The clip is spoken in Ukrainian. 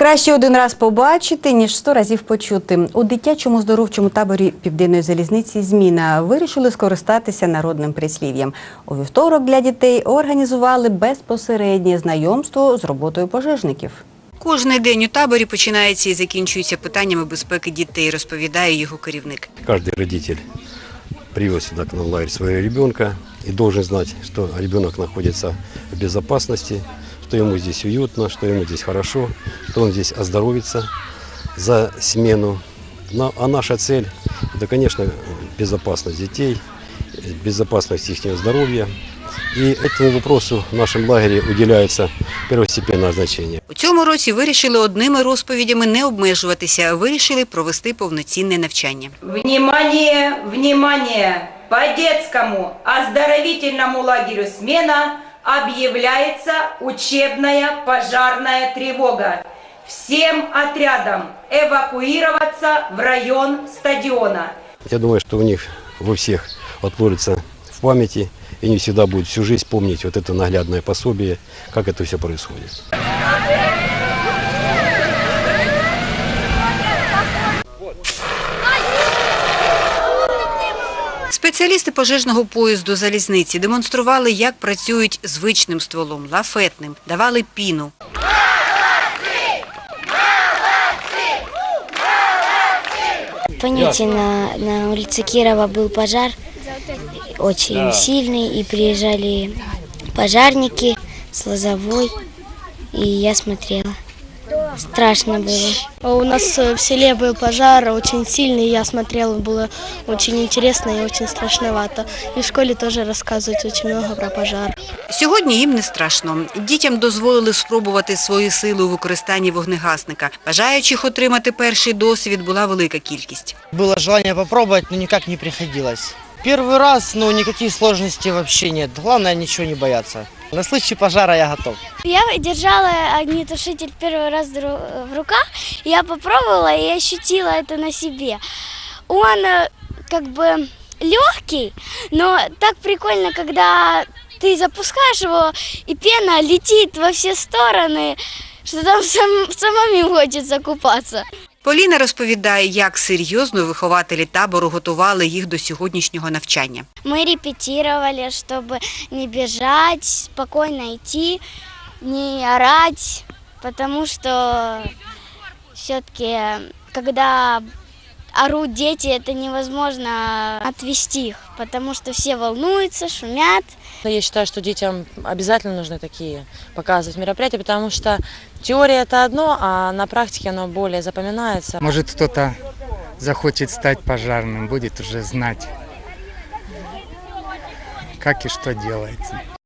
Краще один раз побачити, ніж сто разів почути. У дитячому оздоровчому таборі Південної залізниці Зміна вирішили скористатися народним прислів'ям. У вівторок для дітей організували безпосереднє знайомство з роботою пожежників. Кожний день у таборі починається і закінчується питаннями безпеки дітей, розповідає його керівник. Каждый родитель привез сюда в лагерь своего ребенка и должен знать, что ребенок находится в безопасности, что ему здесь уютно, что ему здесь хорошо, что он здесь оздоровится за смену. На- А наша цель – это, конечно, безопасность детей, безопасность их здоровья. И этому вопросу в нашем лагере уделяется первостепенное значение. У цьому році вирішили одними розповідями не обмежуватися, а вирішили провести повноцінне навчання. Внимание, внимание! По детскому оздоровительному лагерю «Смена» объявляется учебная пожарная тревога. Всем отрядам эвакуироваться в район стадиона. Я думаю, что у них во всех отложится в памяти, и они всегда будут всю жизнь помнить вот это наглядное пособие, как это все происходит. Спеціалісти пожежного поїзду залізниці демонстрували, як працюють звичним стволом, лафетним, давали піну. Помните, на, на улице Кирова был пожар, очень сильный, и приезжали пожарники с лозовой, и я смотрела. Страшно было. У нас э, в селе был пожар очень сильный, я смотрела, было очень интересно и очень страшновато. И в школе тоже рассказывают очень много про пожар. Сьогодні їм не страшно. Дітям дозволили спробувати свої сили у використанні вогнегасника. Бажаючих отримати перший досвід була велика кількість. Было желание попробовать, но никак не приходилось. Первый раз, ну, никаких сложностей вообще нет. Главное, ничего не бояться. На случай пожара я готов. Я держала огнетушитель первый раз в руках, я попробовала и ощутила это на себе. Он э, как бы легкий, но так прикольно, когда ты запускаешь его, и пена летит во все стороны, что там сам, самому хочется купаться. Поліна розповідає, як серйозно вихователі табору готували їх до сьогоднішнього навчання. Мы репетировали, чтобы не бежать, спокойно идти, не орать, потому что все-таки, когда орут дети, это невозможно отвести их, потому что все волнуются, шумят. Я считаю, что детям обязательно нужны такие показывать мероприятия, потому что теория это одно, а на практике оно более запоминается. Может, кто-то захочет стать пожарным, будет уже знать, как и что делается.